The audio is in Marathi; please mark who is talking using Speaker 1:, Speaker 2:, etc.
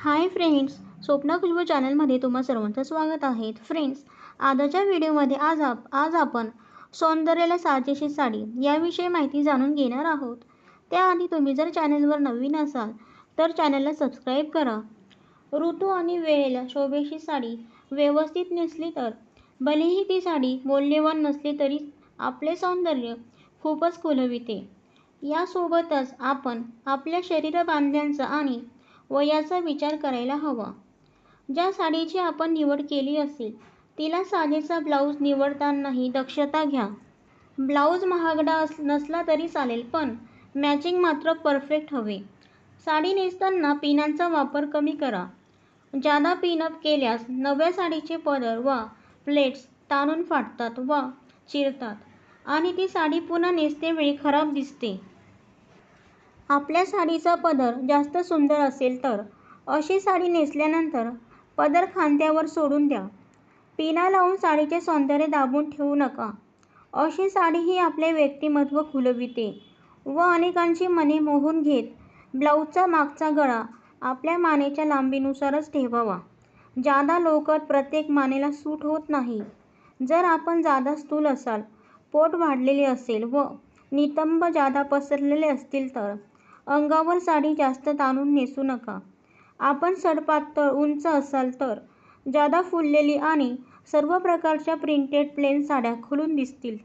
Speaker 1: हाय फ्रेंड्स स्वप्ना खुशबू चॅनलमध्ये तुम्हा सर्वांचं स्वागत आहे. फ्रेंड्स आजच्या व्हिडिओमध्ये आज आप आज आपण सौंदर्याला साजेशी साडी याविषयी माहिती जाणून घेणार आहोत. त्याआधी तुम्ही जर चॅनलवर नवीन असाल तर चॅनलला सबस्क्राईब करा. ऋतू आणि वेळेला शोभेशी साडी व्यवस्थित नेसली तर भलेही ती साडी मौल्यवान नसली तरी आपले सौंदर्य खूपच खुलविते. यासोबतच आपण आपल्या शरीर बांधण्याचा आणि वयाचा विचार करायला हवा. ज्या साडीची आपण निवड केली असेल तिला साजेसा ब्लाऊज निवडतानाही दक्षता घ्या. ब्लाऊज महागडा अस नसला तरी चालेल पण मॅचिंग मात्र परफेक्ट हवे. साडी नेसताना पिनांचा वापर कमी करा. जादा पिनअप केल्यास नव्या साडीचे पदर वा प्लेट्स ताणून फाटतात वा चिरतात आणि ती साडी पुन्हा नेसतेवेळी खराब दिसते. आपल्या साडीचा पदर जास्त सुंदर असेल तर. अशी साडी नेसल्यानंतर पदर खांद्यावर सोडून द्या. पिना लावून साडीचे सौंदर्य दाबून ठेवू नका. अशी साडी ही आपले व्यक्तिमत्व खुलविते व अनेकांची मने मोहून घेत ब्लाऊजचा मागचा गळा आपल्या मानेच्या लांबीनुसारच ठेवावा. जादा लोकर प्रत्येक मानेला सूट होत नाही. जर आपण जादा स्थूल असाल पोट वाढलेले असेल व नितंब जादा पसरलेले असतील तर अंगावर साडी जास्त ताणून नेसू नका. आपण सडपातळ उंच असाल तर. जादा फुललेली आणि सर्व प्रकारच्या प्रिंटेड प्लेन साड्या खुलून दिसतील.